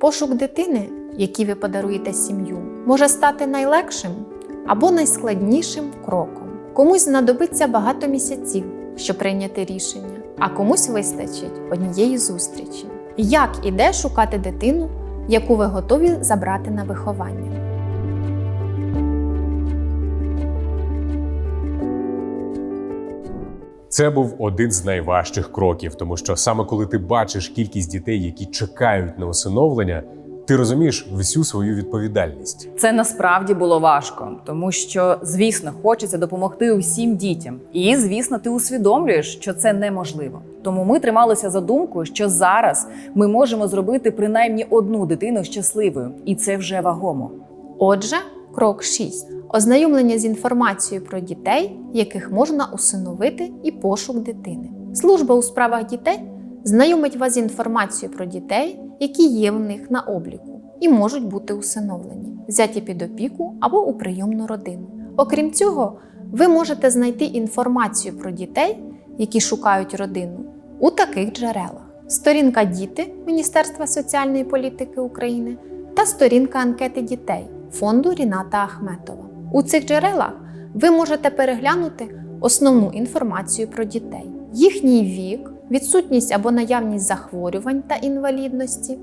Пошук дитини, якій ви подаруєте сім'ю, може стати найлегшим або найскладнішим кроком. Комусь знадобиться багато місяців, щоб прийняти рішення, а комусь вистачить однієї зустрічі. Як і де шукати дитину, яку ви готові забрати на виховання? Це був один з найважчих кроків, тому що саме коли ти бачиш кількість дітей, які чекають на усиновлення, ти розумієш всю свою відповідальність. Це насправді було важко, тому що, звісно, хочеться допомогти усім дітям. І, звісно, ти усвідомлюєш, що це неможливо. Тому ми трималися за думку, що зараз ми можемо зробити принаймні одну дитину щасливою, і це вже вагомо. Отже, крок 6. Ознайомлення з інформацією про дітей, яких можна усиновити, і пошук дитини. Служба у справах дітей знайомить вас з інформацією про дітей, які є в них на обліку, і можуть бути усиновлені, взяті під опіку або у прийомну родину. Окрім цього, ви можете знайти інформацію про дітей, які шукають родину, у таких джерелах: сторінка Діти Міністерства соціальної політики України та сторінка анкети дітей фонду Ріната Ахметова. У цих джерелах ви можете переглянути основну інформацію про дітей, їхній вік, відсутність або наявність захворювань та інвалідності,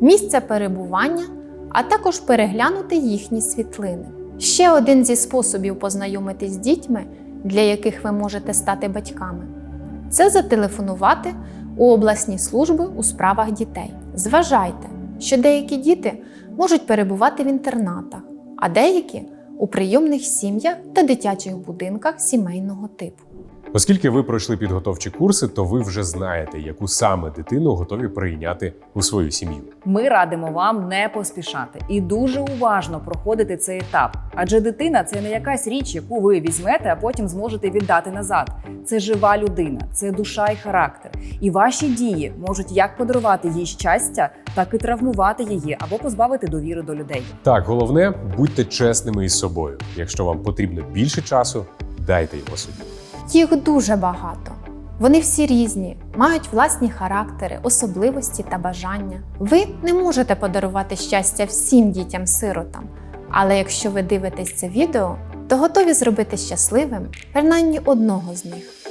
місце перебування, а також переглянути їхні світлини. Ще один зі способів познайомитись з дітьми, для яких ви можете стати батьками, це зателефонувати у обласні служби у справах дітей. Зважайте, що деякі діти можуть перебувати в інтернатах, а деякі у прийомних сім'ях та дитячих будинках сімейного типу. Оскільки ви пройшли підготовчі курси, то ви вже знаєте, яку саме дитину готові прийняти у свою сім'ю. Ми радимо вам не поспішати і дуже уважно проходити цей етап. Адже дитина це не якась річ, яку ви візьмете, а потім зможете віддати назад. Це жива людина, це душа і характер. І ваші дії можуть як подарувати їй щастя, так і травмувати її або позбавити довіри до людей. Так, головне, будьте чесними із собою. Якщо вам потрібно більше часу, дайте його собі. Їх дуже багато. Вони всі різні, мають власні характери, особливості та бажання. Ви не можете подарувати щастя всім дітям-сиротам, але якщо ви дивитесь це відео, то готові зробити щасливим принаймні одного з них.